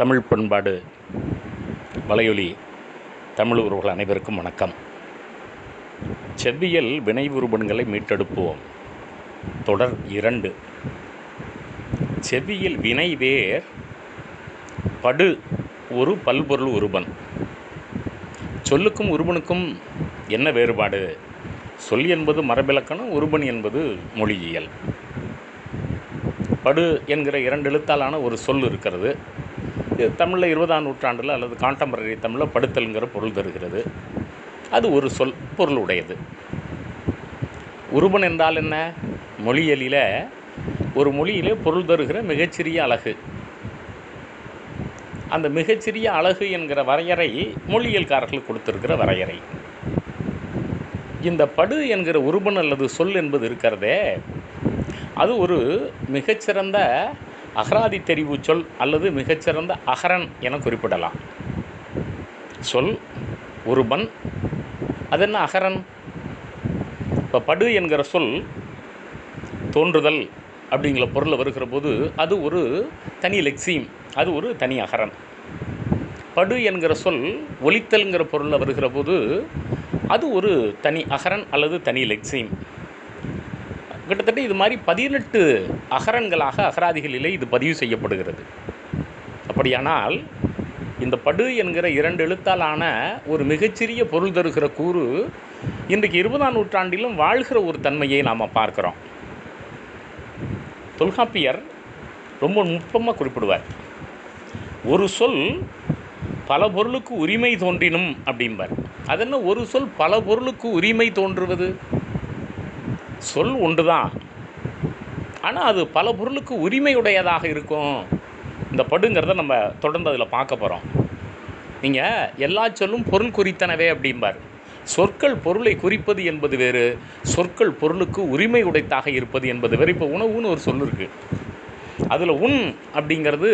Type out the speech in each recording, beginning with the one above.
தமிழ் பண்பாடு வலையொலி தமிழ் உறவுகள் அனைவருக்கும் வணக்கம். செவ்வியல் வினை உருபன்களை மீட்டெடுப்போம். தொடர் இரண்டு. செவ்வியல் வினை வேர் படு ஒரு பல்பொருள் உருபன் சொல்லுக்கும் உருபனுக்கும் என்ன வேறுபாடு? சொல் என்பது மரபிலக்கணம் உருபன் என்பது மொழியியல். படு என்கிற இரண்டு எழுத்தாலான ஒரு சொல் இருக்கிறது. இது தமிழில் இருபதாம் நூற்றாண்டில் அல்லது காண்டம்பரரி தமிழில் படுத்தல்ங்கிற பொருள் தருகிறது. அது ஒரு சொல் பொருளுடையது. உருபன் என்றால் என்ன? மொழியலில் ஒரு மொழியிலே பொருள் தருகிற மிகச்சிறிய அழகு. அந்த மிகச்சிறிய அழகு என்கிற வரையறை மொழியியல்காரர்கள் கொடுத்திருக்கிற வரையறை. இந்த படு என்கிற உருபன் அல்லது சொல் என்பது இருக்கிறதே அது ஒரு மிகச்சிறந்த அகராதி தெரிவு சொல் அல்லது மிகச்சிறந்த அகரன் என குறிப்பிடலாம். சொல் உருபன். அது என்ன அகரன்? இப்போ படு என்கிற சொல் தோன்றுதல் அப்படிங்கிற பொருள் வருகிற போது அது ஒரு தனி லெக்ஸியம் அது ஒரு தனி அகரன். படு என்கிற சொல் ஒலித்தல்ங்கிற பொருளில் வருகிற போது அது ஒரு தனி அகரன் அல்லது தனி லெக்ஸியம் கிட்டத்தட்ட இது மாதிரி பதினெட்டு அகரன்களாக அகராதிகளிலே இது பதிவு செய்யப்படுகிறது. அப்படியானால் இந்த படு என்கிற இரண்டு எழுத்தாலான ஒரு மிகச்சிறிய பொருள் தருகிற கூறு இன்றைக்கு இருபதாம் நூற்றாண்டிலும் வாழ்கிற ஒரு தன்மையை நாம் பார்க்குறோம். தொல்காப்பியர் ரொம்ப நுட்பமாக குறிப்பிடுவார். ஒரு சொல் பல பொருளுக்கு உரிமை தோன்றினும் அப்படிம்பார். அதென்ன ஒரு சொல் பல பொருளுக்கு உரிமை தோன்றுவது? சொல் ஒன்று தான் ஆனால் அது பல பொருளுக்கு உரிமையுடையதாக இருக்கும். இந்த படுங்கிறத நம்ம தொடர்ந்து அதில் பார்க்க போகிறோம் நீங்கள் எல்லா சொல்லும் பொருள் குறித்தனவே அப்படிம்பார். சொற்கள் பொருளை குறிப்பது என்பது வேறு சொற்கள் பொருளுக்கு உரிமை உடைத்தாக இருப்பது என்பது வேறு. இப்போ உணவுன்னு ஒரு சொல் இருக்குது அதில் உண் அப்படிங்கிறது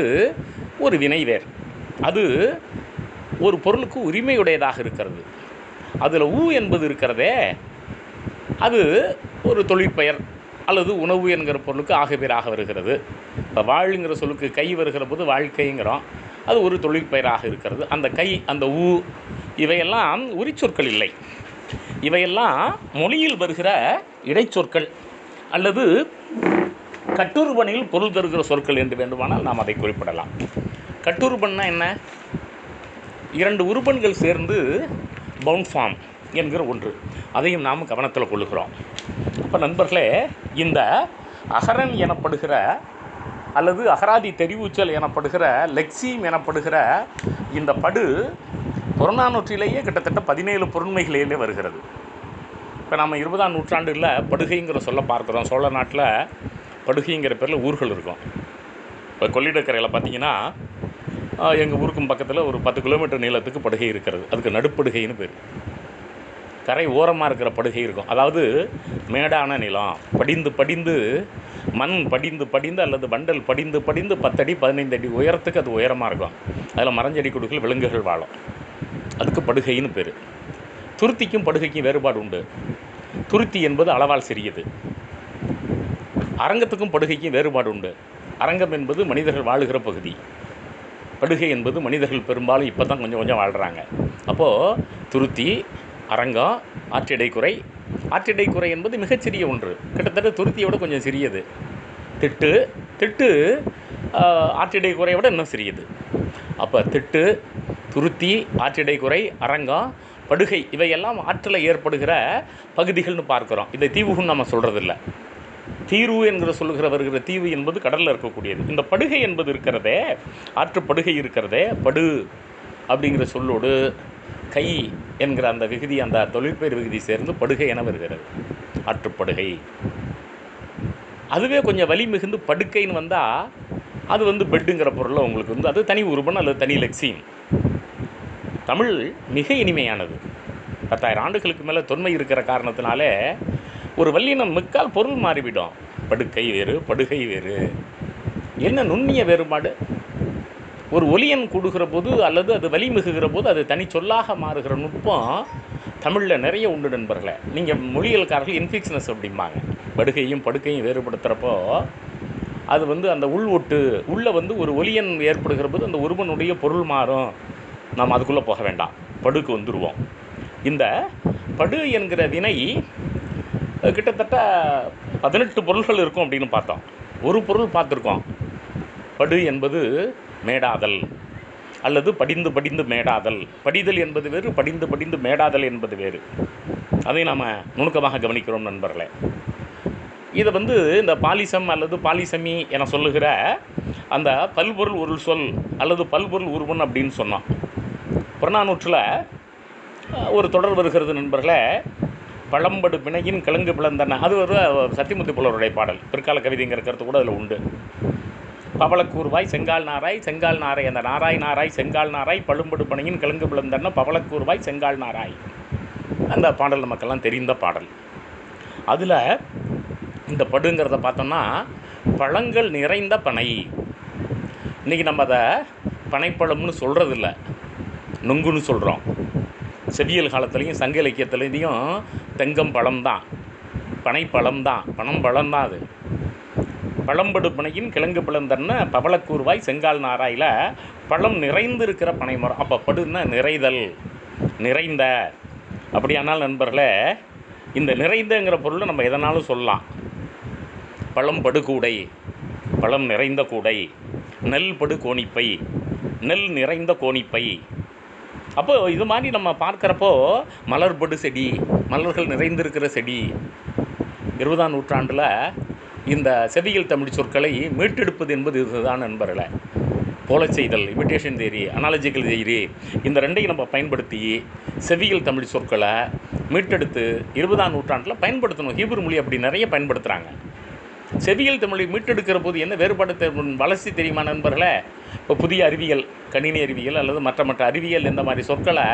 ஒரு வினை வேர் அது ஒரு பொருளுக்கு உரிமையுடையதாக இருக்கிறது. அதில் ஊ என்பது இருக்கிறதே அது ஒரு தொழிற்பெயர் அல்லது உணவு என்கிற பொருளுக்கு ஆகப்பேராக வருகிறது. இப்போ வாழ்ங்கிற சொல்லுக்கு கை வருகிற போது வாழ்க்கைங்கிறோம். அது ஒரு தொழிற்பெயராக இருக்கிறது. அந்த கை அந்த ஊ இவையெல்லாம் உரிச்சொற்கள் இல்லை. இவையெல்லாம் மொழியில் வருகிற இடைச்சொற்கள் அல்லது கட்டுருபனில் பொருள் தருகிற சொற்கள் என்று வேண்டுமானால் நாம் அதை குறிப்பிடலாம். கட்டுருபன்னா என்ன? இரண்டு உருபன்கள் சேர்ந்து பவுண்ட் ஃபார்ம். என்கிற ஒன்று. அதையும் நாம் கவனத்தில் கொள்ளுகிறோம். அப்போ நண்பர்களே இந்த அகரன் எனப்படுகிற அல்லது அகராதி தெரிவுச்சல் எனப்படுகிற லெக்ஸியம் எனப்படுகிற இந்த படு புறநானூற்றிலேயே கிட்டத்தட்ட பதினேழு பொருண்மைகளிலே வருகிறது. இப்போ நம்ம இருபதாம் நூற்றாண்டில் படுகைங்கிற சொல்ல பார்க்குறோம். சோழ நாட்டில் படுகைங்கிற பேரில் ஊர்கள் இருக்கும். இப்போ கொள்ளிடக்கரையில் பார்த்தீங்கன்னா எங்கள் ஊருக்கும் பக்கத்தில் ஒரு பத்து கிலோமீட்டர் நீளத்துக்கு படுகை இருக்கிறது. அதுக்கு நடுப்படுகைன்னு பேர். கரை ஓரமாக இருக்கிற படுகை இருக்கும். அதாவது மேடான நிலம். படிந்து படிந்து மண் படிந்து படிந்து அல்லது வண்டல் படிந்து படிந்து பத்தடி பதினைந்து அடி உயரத்துக்கு அது உயரமாக இருக்கும். அதில் மரஞ்செடி கொடுக்கல விலங்குகள் வாழும். அதுக்கு படுகைன்னு பேர். துருத்திக்கும் படுகைக்கும் வேறுபாடு உண்டு. துருத்தி என்பது அளவால் சிறியது. அரங்கத்துக்கும் படுகைக்கும் வேறுபாடு உண்டு. அரங்கம் என்பது மனிதர்கள் வாழுகிற பகுதி. படுகை என்பது மனிதர்கள் பெரும்பாலும் இப்போ தான் கொஞ்சம் கொஞ்சம் வாழ்கிறாங்க அப்போது துருத்தி அரங்கம் ஆற்றிடைக்குறை. ஆற்றிடைக்குறை என்பது மிகச்சிறிய ஒன்று. கிட்டத்தட்ட துருத்தியோடு கொஞ்சம் சிறியது. திட்டு திட்டு ஆற்றிடை விட இன்னும் சிறியது. அப்போ திட்டு துருத்தி ஆற்றிடைக்குறை குறை அரங்கம் படுகை இவையெல்லாம் ஆற்றில் ஏற்படுகிற பகுதிகள்னு பார்க்குறோம். இதை தீவுன்னு நம்ம சொல்கிறதில்ல தீர்வு என்கிற சொல்லுகிற வருகிற தீவு என்பது கடலில் இருக்கக்கூடியது. இந்த படுகை என்பது இருக்கிறதே ஆற்று படுகை இருக்கிறதே படு அப்படிங்கிற சொல்லோடு கை என்கிற அந்த விகுதி அந்த தொழிற்பெயர் விகுதி சேர்ந்து படுகை என வருகிறது. ஆற்றுப்படுகை. அதுவே கொஞ்சம் வலி மிகுந்து படுக்கைன்னு வந்தால் அது வந்து பெட்டுங்கிற பொருளில் உங்களுக்கு வந்து அது தனி உருபன் அல்லது தனி லெக்ஸியம் தமிழ் மிக இனிமையானது. பத்தாயிரம் ஆண்டுகளுக்கு மேலே தொன்மை இருக்கிற காரணத்தினாலே ஒரு வல்லினம் மிக்கால் பொருள் மாறிவிடும். படுக்கை வேறு படுகை வேறு. என்ன நுண்ணிய வேறுபாடு? ஒரு ஒலியன் கூடுகிற போது அல்லது அது வலி மிகுகிற போது அது தனி சொல்லாக மாறுகிற நுட்பம் தமிழில் நிறைய உண்டு நண்பர்களை. நீங்கள் மொழியல்காரர்கள் இன்ஃபெக்ஷனஸ் அப்படிம்பாங்க. படுகையும் படுக்கையும் வேறுபடுத்துகிறப்போ அது வந்து அந்த உள் ஒட்டு உள்ளே வந்து ஒரு ஒலியன் ஏற்படுகிற போது அந்த ஒருவனுடைய பொருள் மாறும். நாம் அதுக்குள்ளே போக வேண்டாம். படுக்கு வந்துடுவோம் இந்த படு என்கிற வினை கிட்டத்தட்ட பதினெட்டு பொருள்கள் இருக்கும் அப்படின்னு பார்த்தோம். ஒரு பொருள் பார்த்துருக்கோம். படு என்பது மேடாதல். அல்லது படிந்து படிந்து மேடாதல். படிதல் என்பது வேறு படிந்து படிந்து மேடாதல் என்பது வேறு. அதை நாம் நுணுக்கமாக கவனிக்கிறோம் நண்பர்களே. இதை வந்து இந்த பாலிசம் அல்லது பாலிசமி என சொல்லுகிற அந்த பல்பொருள் ஒரு சொல் அல்லது பல்பொருள் உருவன் அப்படின்னு சொன்னோம் புறநானூற்றில் ஒரு தொடர் வருகிறது நண்பர்களே. பழம்படு பிணையின் கிழங்கு பிளந்தன. அது ஒரு சத்தியமுத்தி புலவருடைய பாடல். பிற்கால கவிதைங்கிற கருத்து கூட அதில் உண்டு. பவளக்கூர்வாய் செங்கால் நாராய் செங்கால் நாராய் அந்த நாராய் நாராய் செங்கால் நாராய் பழும்படு பணியின் கிழங்கு பிளந்தன பவளக்கூர்வாய் செங்கால் நாராய். அந்த பாடல் நமக்கெல்லாம் தெரிந்த பாடல். அதில் இந்த படுங்கிறத பார்த்தோம்னா பழங்கள் நிறைந்த பனை. இன்றைக்கி நம்ம அதை பனைப்பழம்னு சொல்கிறதில்ல நுங்குன்னு சொல்கிறோம் செவியல் காலத்துலேயும் சங்க இலக்கியத்துலேயும் தெங்கம் பழம் தான் பனைப்பழம் தான் பனம் பழம் தான் அது. பழம்படு பனையின் கிழங்கு பிளந்தன்ன பவளக்கூர்வாய் செங்கால் நாராயில் பழம் நிறைந்திருக்கிற பனைமரம். பனை மரம் அப்போ படுன்னா நிறைதல். நிறைந்த. அப்படியானால் நண்பர்களே இந்த நிறைந்தங்கிற பொருளை நம்ம எதனாலும் சொல்லலாம். பழம் படுகூடை பழம் நிறைந்த கூடை நெல் படு கோணிப்பை நெல் நிறைந்த கோணிப்பை. அப்போ இது மாதிரி நம்ம பார்க்குறப்போ மலர்படு செடி மலர்கள் நிறைந்திருக்கிற செடி இருபதாம் நூற்றாண்டில் இந்த செவியில் தமிழ் சொற்களை மீட்டெடுப்பது என்பது இதுதான் நண்பர்களே. போல செய்தல் இமிட்டேஷன் தேரி அனாலஜிக்கல் தேரி இந்த ரெண்டையும் நம்ம பயன்படுத்தி செவியல் தமிழ் சொற்களை மீட்டெடுத்து இருபதாம் நூற்றாண்டில் பயன்படுத்தணும். ஹீப்ரு மொழி அப்படி நிறைய பயன்படுத்துகிறாங்க செவியல் தமிழை மீட்டெடுக்கிற போது என்ன வேறுபாடு வளர்ச்சி தெரியுமா நண்பர்களே? இப்போ புதிய அறிவியல் கணினி அறிவியல் அல்லது மற்ற மற்ற அறிவியல் இந்த மாதிரி சொற்களை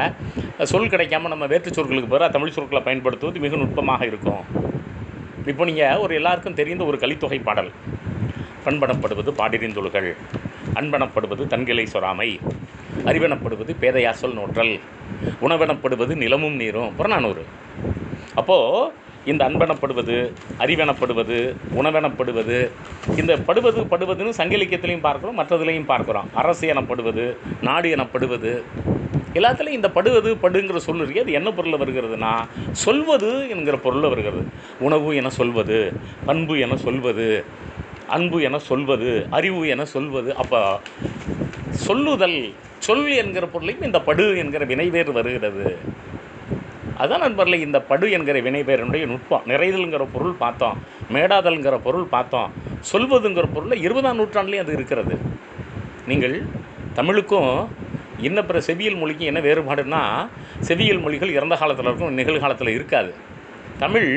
சொல் கிடைக்காம நம்ம வேற்று சொற்களுக்கு பிறகு தமிழ் சொற்களை பயன்படுத்துவது மிக நுட்பமாக இருக்கும். இப்போ நீங்கள் ஒரு எல்லாருக்கும் தெரிந்த ஒரு கலித்தொகை பாடல். பண்பனப்படுவது பாடிரிந்துள்கள். அன்பனப்படுவது தன்கிளை சொராமை அறிவனப்படுவது பேதையாசல் நோற்றல். உணவெனப்படுவது நிலமும் நீரும். புறநானூறு. அப்போது இந்த அன்பணப்படுவது அறிவெனப்படுவது உணவெனப்படுவது இந்த படுவது படுவதுன்னு சங்க இலக்கியத்திலையும் பார்க்குறோம் மற்றதுலையும் பார்க்குறோம். அரசு எனப்படுவது நாடு எனப்படுவது எல்லாத்துலேயும் இந்த படுவது படுங்கிற சொல் இருக்கு அது என்ன பொருளில் வருகிறதுனா சொல்வது என்கிற பொருளில் வருகிறது. உணவு என சொல்வது பண்பு என சொல்வது அன்பு என சொல்வது அறிவு என சொல்வது அப்போ சொல்லுதல் சொல் என்கிற பொருளையும் இந்த படு என்கிற வினைவேர் வருகிறது. அதான் நண்பர்களே இந்த படு என்கிற வினைபெயருடைய நுட்பம். நிறைதல்ங்கிற பொருள் பார்த்தோம் மேடாதல்ங்கிற பொருள் பார்த்தோம் சொல்வதுங்கிற பொருளில் இருபதாம் நூற்றாண்டுலேயும் அது இருக்கிறது. நீங்கள் தமிழுக்கும் இன்ன பிற செவியல் மொழிக்கும் என்ன வேறுபாடுன்னா செவியல் மொழிகள் இறந்த காலத்தில் இருக்கும் நிகழ்காலத்தில் இருக்காது. தமிழ்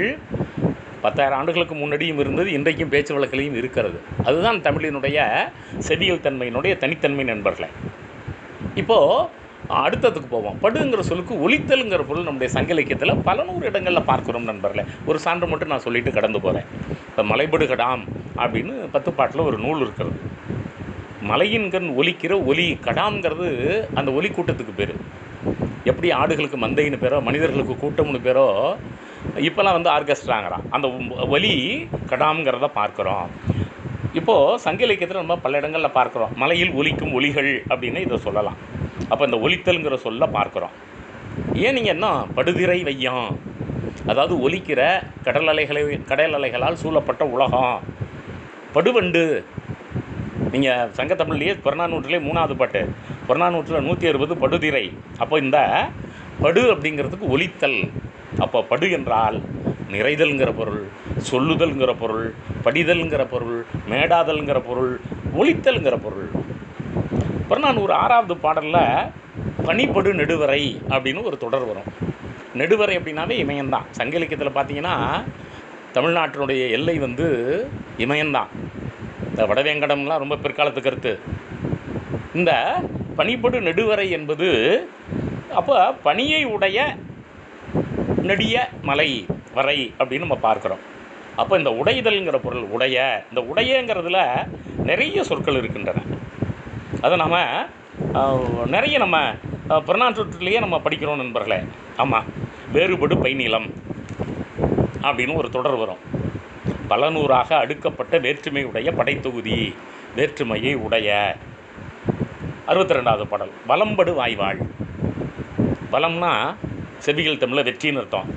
பத்தாயிரம் ஆண்டுகளுக்கு முன்னாடியும் இருந்தது இன்றைக்கும் பேச்சு வழக்கிலையும் இருக்கிறது. அதுதான் தமிழினுடைய செவியல் தன்மையினுடைய தனித்தன்மை நண்பர்களே. இப்போது அடுத்ததுக்கு போவோம். படுங்கிற சொல்லுக்கு ஒலித்தல்ங்கிற பொருள் நம்முடைய சங்க இலக்கியத்தில் பல நூறு இடங்களில் பார்க்குறோம் நண்பர்களே. ஒரு சான்று மட்டும் நான் சொல்லிட்டு கடந்து போகிறேன் இப்போ மலைபடுகடாம் அப்படின்னு பத்து பாட்டில் ஒரு நூல் இருக்கிறது. மலையின் கண் ஒலிக்கிற ஒலி கடாங்கிறது அந்த ஒலி கூட்டத்துக்கு பேர். எப்படி ஆடுகளுக்கு மந்தைன்னு பேரோ மனிதர்களுக்கு கூட்டம்னு பேரோ இப்போல்லாம் வந்து ஆர்கெஸ்ட்ராங்கிறான் அந்த ஒலி கடாம்ங்கிறத பார்க்குறோம். இப்போது சங்க இலக்கியத்தில் நம்ம பல இடங்களில் பார்க்குறோம். மலையில் ஒலிக்கும் ஒலிகள் அப்படின்னு இதை சொல்லலாம். அப்போ இந்த ஒலித்தல்ங்கிற சொல்ல பார்க்குறோம். ஏன் நீங்கள் என்ன படுதிரை வையம். அதாவது ஒலிக்கிற கடல் அலைகளை கடல் அலைகளால் சூழப்பட்ட உலகம். படுவண்டு. நீங்கள் சங்கத்தமிழ்லேயே புறநானூற்றிலே மூணாவது பாட்டு. புறநானூற்றில் நூற்றி அறுபது படுதிரை. அப்போ இந்த படு அப்படிங்கிறதுக்கு ஒலித்தல். அப்போ படு என்றால் நிறைதல்ங்கிற பொருள் சொல்லுதல்ங்கிற பொருள் படிதல்ங்கிற பொருள் மேடாதல்ங்கிற பொருள் ஒலித்தல்ங்கிற பொருள். புறநானூறு ஆறாவது பாடலில் பனிப்படு நெடுவரை அப்படின்னு ஒரு தொடர் வரும். நெடுவரை அப்படின்னாவே இமயம்தான். சங்க இலக்கியத்தில் பார்த்தீங்கன்னா தமிழ்நாட்டினுடைய எல்லை வந்து இமயம்தான். இந்த வடவேங்கடம்லாம் ரொம்ப பிற்காலத்து கருத்து. இந்த பனிப்படு நெடுவரை என்பது அப்போ பனியை உடைய நெடிய மலை வரை அப்படின்னு நம்ம பார்க்குறோம். அப்போ இந்த உடைதல்ங்கிற பொருள் உடைய இந்த உடையங்கிறதுல நிறைய சொற்கள் இருக்கின்றன. அதை நம்ம நிறைய நம்ம அஹ், நம்ம படிக்கிறோம் நண்பர்களே. ஆமாம் வேறுபடு பைநிலம் அப்படின்னு ஒரு தொடர் வரும். பல நூறாக அடுக்கப்பட்ட வேற்றுமை உடைய படைத்தொகுதி வேற்றுமையை உடைய. அறுபத்தி ரெண்டாவது பாடல் வலம்படு வாய்வாள். வலம்னா செவிகள் தமிழில் வெற்றின்னு அர்த்தம்.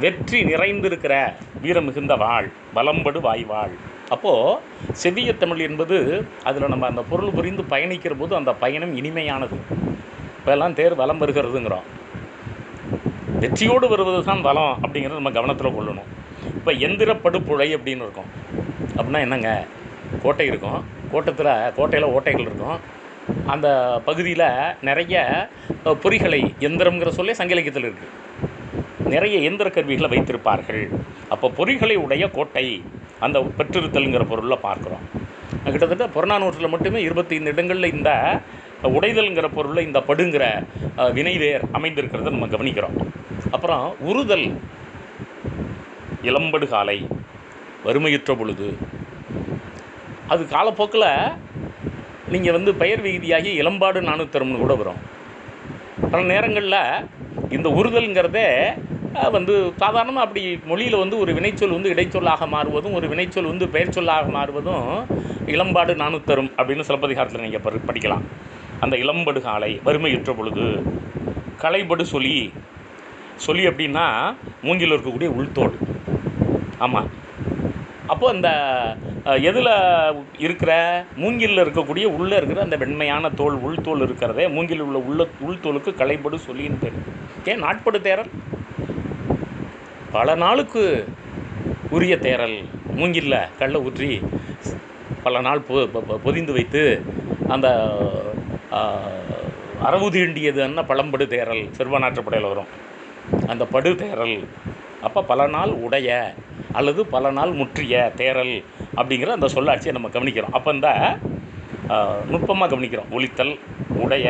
வெற்றி நிறைந்திருக்கிற வீரம் மிகுந்த வாழ் வலம்படு வாய்வாள். அப்போது செவிய தமிழ் என்பது அதில் நம்ம அந்த பொருள் புரிந்து பயணிக்கிற போது அந்த பயணம் இனிமையானது. இப்போல்லாம் தேர் வலம் வருகிறதுங்கிறோம். வெற்றியோடு வருவது தான் வளம் அப்படிங்கிறத நம்ம கவனத்தில் கொள்ளணும். இப்போ எந்திர படுப்புழை அப்படின்னு இருக்கும். அப்படின்னா என்னங்க? கோட்டை இருக்கும். கோட்டத்தில் கோட்டையில் ஓட்டைகள் இருக்கும். அந்த பகுதியில் நிறைய பொறிகளை எந்திரம்ங்கிற சொல்லி சங்க இலக்கியத்தில் இருக்குது நிறைய எந்திர கருவிகளை வைத்திருப்பார்கள். அப்போ பொறிகளை உடைய கோட்டை அந்த பெற்றிருத்தல்ங்கிற பொருளில் பார்க்குறோம். கிட்டத்தட்ட புறநானூற்றில் மட்டுமே இருபத்தைந்து இடங்களில் இந்த உடைதல்ங்கிற பொருளில் இந்த படுங்கிற வினைவேர் அமைந்திருக்கிறத நம்ம கவனிக்கிறோம். அப்புறம் உறுதல் இளம்படு காலை வறுமையுற்ற பொழுது. அது காலப்போக்கில் நீங்கள் வந்து பெயர் விகுதியாகி இளம்பாடு நானூத்தரம்னு கூட வரும். பல நேரங்களில் இந்த உறுதல்ங்கிறதே வந்து சாதாரணமாக அப்படி மொழியில் வந்து ஒரு வினைச்சொல் வந்து இடைச்சொல்லாக மாறுவதும் ஒரு வினைச்சொல் வந்து பெயர் சொல்லாக மாறுவதும் இளம்பாடு நானூத்தரும் அப்படின்னு சிலப்பதிகாரத்தில் நீங்கள் படிக்கலாம். அந்த இளம்படு காலை வறுமையுற்ற பொழுது களைபடு சொல்லி சொல்லி அப்படின்னா மூங்கில் இருக்கக்கூடிய உள்தோல் ஆமாம் அப்போது அந்த எதில் இருக்கிற மூங்கிலில் இருக்கக்கூடிய உள்ளே இருக்கிற அந்த வெண்மையான தோல் உள்தோல் இருக்கிறதே மூங்கில் உள்ள உள்ள உள்தோலுக்கு களைப்படு சொல்லின்னு பேர். ஏன் நாட்படு தேரல் பல நாளுக்கு உரிய தேரல் மூங்கில்ல கல்லை ஊற்றி பல நாள் பொ பொ- பொதிந்து வைத்து அந்த அறவுதீண்டியது என்ன பழம்படு தேரல் சிறுவனாற்றுப்படையில் வரும். அந்த படு தேரல் அப்போ பல நாள் உடைய அல்லது பல நாள் முற்றிய தேரல் அப்படிங்கிற அந்த சொல்லாட்சியை நம்ம கவனிக்கிறோம். அப்போ இந்த நுட்பமாக கவனிக்கிறோம். ஒலித்தல் உடைய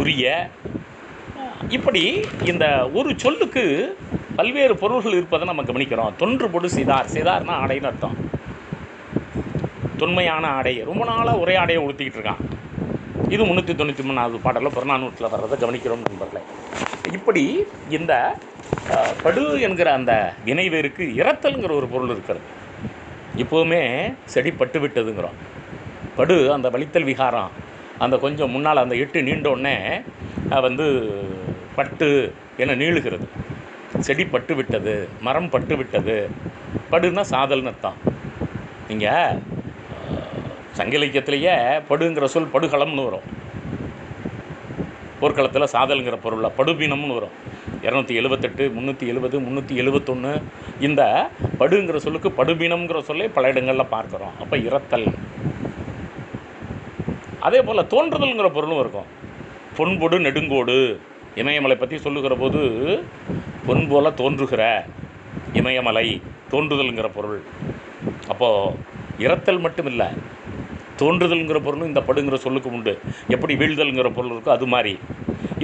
உரிய. இப்படி இந்த ஒரு சொல்லுக்கு பல்வேறு பொருள்கள் இருப்பதை நம்ம கவனிக்கிறோம். தொன்று பொடு சிதார். சிதார்னா ஆடைன்னு அர்த்தம். தொன்மையான ஆடை. ரொம்ப நாளாக ஒரே ஆடையை உடுத்திக்கிட்டு இருக்கான். இது முந்நூற்றி தொண்ணூற்றி மூணாவது பாடலில் புறநானூற்றில் வர்றதை கவனிக்கிறோம் நண்பர்களே. இப்படி இந்த படு என்கிற அந்த வினைவேருக்கு இறத்தல்ங்கிற ஒரு பொருள் இருக்கிறது. இப்போவுமே செடி பட்டு விட்டதுங்கிறோம். படு அந்த வலித்தல் விகாரம் அந்த கொஞ்சம் முன்னால் அந்த எட்டு நீண்டோடனே வந்து பட்டு என நீளுகிறது. செடி பட்டு விட்டது மரம் பட்டு விட்டது படுன்னா சாதல்னு அர்த்தம். நீங்கள் சங்க இலக்கியத்திலேயே படுங்கிற சொல் படுகளம்னு வரும். போர்க்களத்தில் சாதல்ங்கிற பொருளில் படுபீனம்னு வரும். இரநூத்தி எழுபத்தெட்டு முந்நூற்றி எழுபது முந்நூற்றி எழுபத்தொன்று இந்த படுங்கிற சொல்லுக்கு படுபீனம்ங்கிற சொல்லை பல இடங்களில் பார்க்குறோம். அப்போ இறத்தல் அதே போல் தோன்றுதல்ங்கிற பொருளும் இருக்கும். பொன்பொடு நெடுங்கோடு. இமயமலை பற்றி சொல்லுகிற போது பொன் போல தோன்றுகிற இமயமலை தோன்றுதல்ங்கிற பொருள். அப்போது இறத்தல் மட்டும் இல்லை தோன்றுதல்ங்கிற பொருளும் இந்த படுங்கிற சொல்லுக்கு உண்டு. எப்படி வீழ்தல்ங்கிற பொருள் இருக்கோ அது மாதிரி.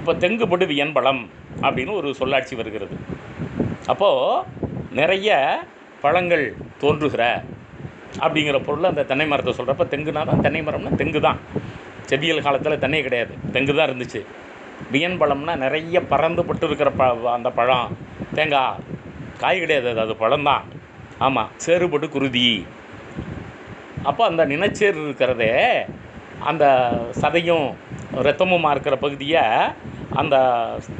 இப்போ தெங்கு படு வியன்பழம் அப்படின்னு ஒரு சொல்லாட்சி வருகிறது. அப்போது நிறைய பழங்கள் தோன்றுகிற அப்படிங்கிற பொருள் அந்த தென்னை மரத்தை சொல்கிறப்ப தெங்குனா தான் தென்னை மரம்னா தெங்கு தான் செவியல் காலத்தில் தென்னை கிடையாது. தெங்கு தான் இருந்துச்சு. வியன் பழம்னா நிறைய பறந்து பட்டு இருக்கிற ப அந்த பழம். தேங்காய் காய் கிடையாது. அது அது பழம்தான். ஆமாம் சேறுபட்டு குருதி. அப்போ அந்த நினைச்சேர் இருக்கிறதே அந்த சதையும் ரத்தமுமாக இருக்கிற பகுதியை அந்த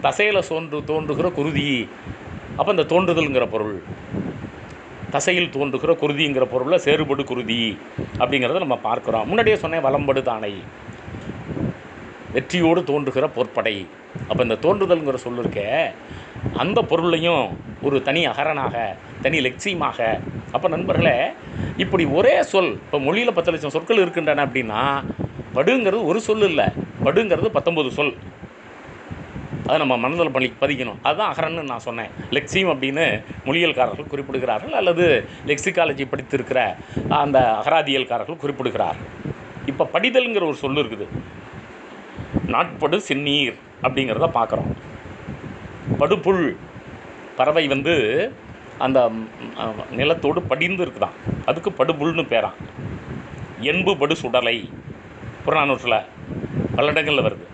தசையில் சோன்று தோன்றுகிற குருதி. அப்போ இந்த தோன்றுதல்ங்கிற பொருள். தசையில் தோன்றுகிற குருதிங்கிற பொருளில் சேறுபடு குருதி அப்படிங்கிறத நம்ம பார்க்குறோம். முன்னாடியே சொன்னேன் வலம்படு தானை. வெற்றியோடு தோன்றுகிற பொற்படை. அப்போ இந்த தோன்றுதல்ங்கிற சொல்லிருக்க அந்த பொருளையும் ஒரு தனி அகரனாக தனி லட்சியமாக. அப்போ நண்பர்களே இப்படி ஒரே சொல் இப்போ மொழியில் பத்து லட்சம் சொற்கள் இருக்கின்றன அப்படின்னா படுங்கிறது ஒரு சொல் இல்லை படுங்கிறது பத்தொம்பது சொல். அதை நம்ம மனதில் பள்ளி பதிக்கணும். அதுதான் அகரன்னு நான் சொன்னேன். லெக்ஸியம் அப்படின்னு மொழியியல்காரர்கள் குறிப்பிடுகிறார்கள் அல்லது லெக்சிகாலஜி படித்திருக்கிற அந்த அகராதியல்காரர்கள் குறிப்பிடுகிறார்கள் இப்போ படிதல்ங்கிற ஒரு சொல் இருக்குது. நாட்படு செந்நீர் அப்படிங்கிறத பார்க்குறோம். படுப்புல் பறவை வந்து அந்த நிலத்தோடு படிந்து இருக்குதான். அதுக்கு படுபுல்னு பேரான் என்பு படு சுடலை புறநானூற்றில் பல இடங்களில் வருது.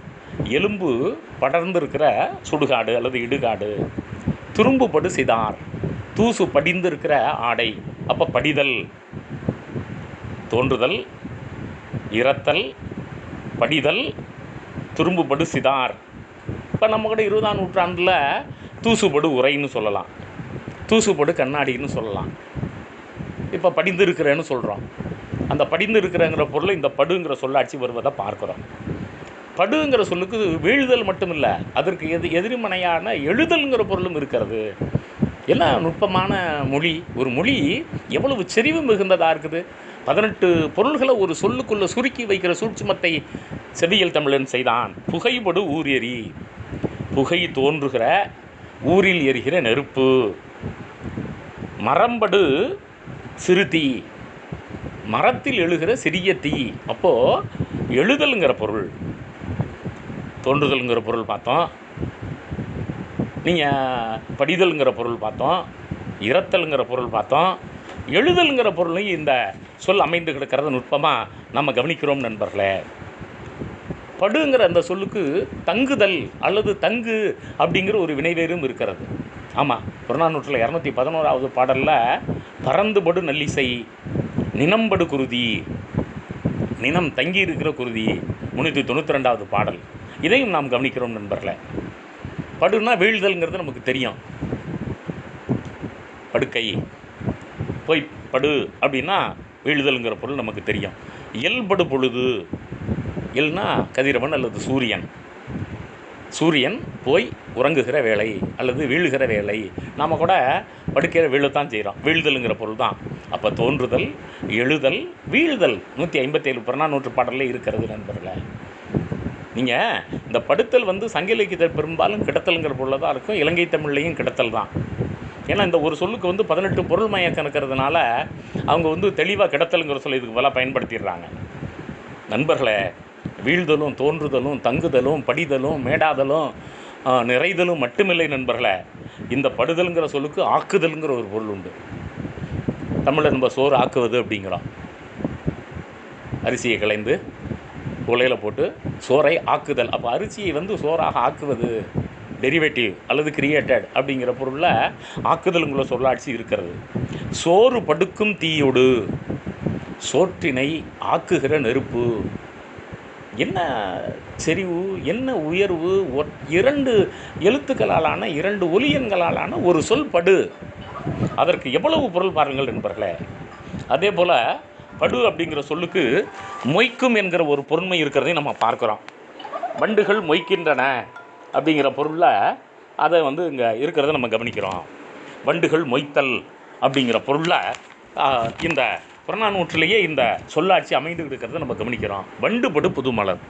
எலும்பு படர்ந்து இருக்கிற சுடுகாடு அல்லது இடுகாடு. துரும்பு படு சிதார். தூசு படிந்து இருக்கிற ஆடை. அப்போ படிதல் தோன்றுதல் இறத்தல் படிதல் துரும்புபடு சிதார். இப்போ நம்ம கூட இருபதாம் நூற்றாண்டில் தூசுபடு உரைன்னு சொல்லலாம். தூசுபடு கண்ணாடின்னு சொல்லலாம். இப்போ படிந்து இருக்கிறேன்னு சொல்கிறோம் அந்த படிந்து இருக்கிறங்கிற பொருள் இந்த படுங்கிற சொல்லாட்சி வருவதை பார்க்குறோம். படுங்கிற சொல்லுக்கு வீழ்தல் மட்டும் இல்லை அதற்கு எது எதிர்மனையான எழுதல்ங்கிற பொருளும் இருக்கிறது. எல்லாம் நுட்பமான மொழி. ஒரு மொழி எவ்வளவு செறிவு மிகுந்ததாக இருக்குது? பதினெட்டு பொருள்களை ஒரு சொல்லுக்குள்ளே சுருக்கி வைக்கிற சூட்சுமத்தை செவியல் தமிழன் செய்தான். புகைப்படு ஊர் எரி புகை தோன்றுகிற ஊரில் எரிகிற நெருப்பு. மரம்படு சிறு தீ. மரத்தில் எழுகிற சிறிய தீ. அப்போது எழுதலுங்கிற பொருள். தோன்றுதல்ங்கிற பொருள் பார்த்தோம். நீங்கள் படிதல்ங்கிற பொருள் பார்த்தோம். இறத்தல்ங்கிற பொருள் பார்த்தோம். எழுதல்ங்கிற பொருளையும் இந்த சொல் அமைந்து கிடக்கிறத நுட்பமாக நம்ம கவனிக்கிறோம் நண்பர்களே. படுங்கிற அந்த சொல்லுக்கு தங்குதல் அல்லது தங்கு அப்படிங்கிற ஒரு வினைவேரும் இருக்கிறது. ஆமாம் புறநானூற்றில் இரநூத்தி பதினோராவது பாடலில் பறந்துபடு நல்லிசை நினம்படு குருதி நினம் தங்கி இருக்கிற குருதி முன்னூற்றி தொண்ணூற்றி ரெண்டாவது பாடல். இதையும் நாம் கவனிக்கிறோம் நண்பர்களே. படுனா வீழ்தல்ங்கிறது நமக்கு தெரியும். படுக்கை. போய் படு அப்படின்னா வீழ்தல்ங்கிற பொருள் நமக்கு தெரியும். இயல்படு பொழுது இல்னா கதிரவன் அல்லது சூரியன். சூரியன் போய் உறங்குகிற வேலை அல்லது வீழுகிற வேலை நாம் கூட படுக்கையில் வீழத்தான் செய்கிறோம் வீழ்தலுங்கிற பொருள் தான். அப்போ தோன்றுதல் எழுதல் வீழ்தல் நூற்றி ஐம்பத்தேழு புறநானூற்று பாடலில் இருக்கிறது நண்பர்களை. நீங்கள் இந்த படுத்தல் வந்து சங்க இலக்கியத்தில் பெரும்பாலும் கிடத்தல்ங்கிற பொருளில் தான் இருக்கும். இலங்கை தமிழ்லையும் கிடத்தல் தான். ஏன்னா இந்த ஒரு சொல்லுக்கு வந்து பதினெட்டு பொருள் மயக்கம் இருக்கிறதுனால அவங்க வந்து தெளிவாக கிடத்தலுங்கிற சொல்ல இதுக்கு பல பயன்படுத்திடுறாங்க. நண்பர்களே வீழ்தலும் தோன்றுதலும் தங்குதலும் படிதலும் மேடாதலும் நிறைதலும் மட்டுமில்லை நண்பர்களே. இந்த படுதலுங்கிற சொல்லுக்கு ஆக்குதலுங்கிற ஒரு பொருள் உண்டு. தமிழை நம்ம சோறு ஆக்குவது அப்படிங்கிறோம். அரிசியை கலைந்து உலையில் போட்டு சோறை ஆக்குதல். அப்போ அரிசியை வந்து சோறாக ஆக்குவது டெரிவேட்டிவ் அல்லது கிரியேட்டட் அப்படிங்கிற பொருளில் ஆக்குதலுங்குள்ள சொல்லாட்சி இருக்கிறது. சோறு படுக்கும் தீயோடு சோற்றினை ஆக்குகிற நெருப்பு. என்ன செறிவு என்ன உயர்வு இரண்டு எழுத்துக்களாலான இரண்டு ஒலியன்களாலான ஒரு சொல் படு அதற்கு எவ்வளவு பொருள் பாருங்கள் நண்பர்களே. அதே போல் படு அப்படிங்கிற சொல்லுக்கு மொய்க்கும் என்கிற ஒரு பொருண்மை இருக்கிறதையும் நம்ம பார்க்குறோம். வண்டுகள் மொய்க்கின்றன அப்படிங்கிற பொருளில் அதை வந்து இங்கே இருக்கிறத நம்ம கவனிக்கிறோம். வண்டுகள் மொய்த்தல் அப்படிங்கிற பொருளில் இந்த புறநானூற்றிலேயே இந்த சொல்லாட்சி அமைந்து இருக்கிறத நம்ம கவனிக்கிறோம். வண்டுபடு புது மலர்.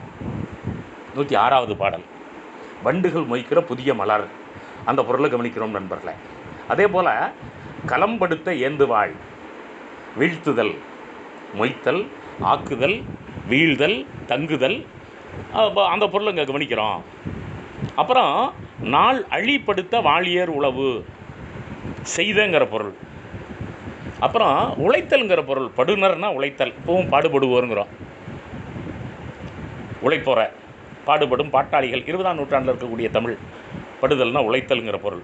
நூற்றி ஆறாவது பாடல். வண்டுகள் மொய்க்கிற புதிய மலர். அந்த பொருளை கவனிக்கிறோம் நண்பர்களே. அதே போல் களம்படுத்த ஏந்துவாள். வீழ்த்துதல். மொய்த்தல் ஆக்குதல் வீழ்தல் தங்குதல். அந்த பொருளை இங்கே கவனிக்கிறோம். அப்புறம் நாள் அழிப்படுத்த வாழியர் உழவு செய்தங்கிற பொருள். அப்புறம் உழைத்தல்ங்கிற பொருள் படுனர்னா உழைத்தல் இப்பவும் பாடுபடுவோருங்கிறோம். உழைப்போற பாடுபடும் பாட்டாளிகள் இருபதாம் நூற்றாண்டில் இருக்கக்கூடிய தமிழ் படுதல்னா உழைத்தல்ங்கிற பொருள்.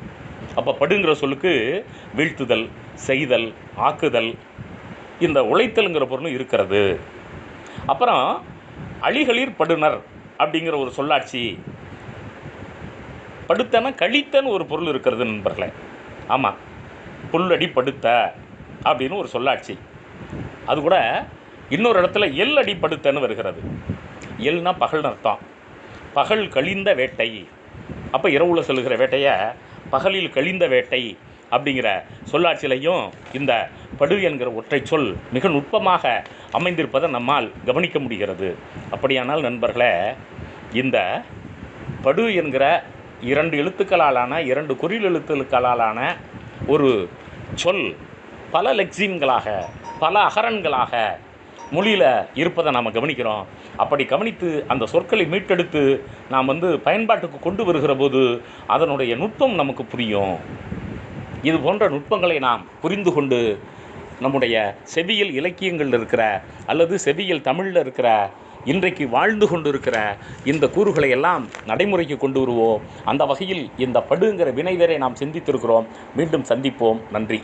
அப்போ படுங்கிற சொல்லுக்கு வீழ்த்துதல் செய்தல் ஆக்குதல் இந்த உழைத்தலுங்கிற பொருளும் இருக்கிறது. அப்புறம் அழிகளிர் படுனர் அப்படிங்கிற ஒரு சொல்லாட்சி. படுத்தன கழித்தன்னு ஒரு பொருள் இருக்கிறது நண்பர்களே. ஆமாம் புல்லடி படுத்த அப்படின்னு ஒரு சொல்லாட்சி. அது கூட இன்னொரு இடத்துல எல் அடி படுத்தன்னு வருகிறது. எல்னா பகல்னு அர்த்தம். பகல் கழிந்த வேட்டை. அப்போ இரவுல செல்கிற வேட்டையை பகலில் கழிந்த வேட்டை. அப்படிங்கிற சொல்லாட்சியிலையும் இந்த படு என்கிற ஒற்றை சொல் மிக நுட்பமாக அமைந்திருப்பதை நம்மால் கவனிக்க முடிகிறது. அப்படியானால் நண்பர்களே இந்த படு என்கிற இரண்டு எழுத்துக்களாலான இரண்டு குறில் எழுத்துக்களாலான ஒரு சொல் பல லெக்சின்களாக பல அகரன்களாக மொழியில் இருப்பதை நாம் கவனிக்கிறோம். அப்படி கவனித்து அந்த சொற்களை மீட்டெடுத்து நாம் வந்து பயன்பாட்டுக்கு கொண்டு வருகிற போது அதனுடைய நுட்பம் நமக்கு புரியும். இது போன்ற நுட்பங்களை நாம் புரிந்து கொண்டு நம்முடைய செவியில் இலக்கியங்களில் இருக்கிற அல்லது செவியல் தமிழில் இருக்கிற இன்றைக்கு வாழ்ந்து கொண்டிருக்கிற இந்த கூறுகளை எல்லாம் நடைமுறைக்கு கொண்டு வருவோம். அந்த வகையில் இந்த படுங்கிற வினைவரை நாம் சிந்தித்திருக்கிறோம். மீண்டும் சந்திப்போம். நன்றி.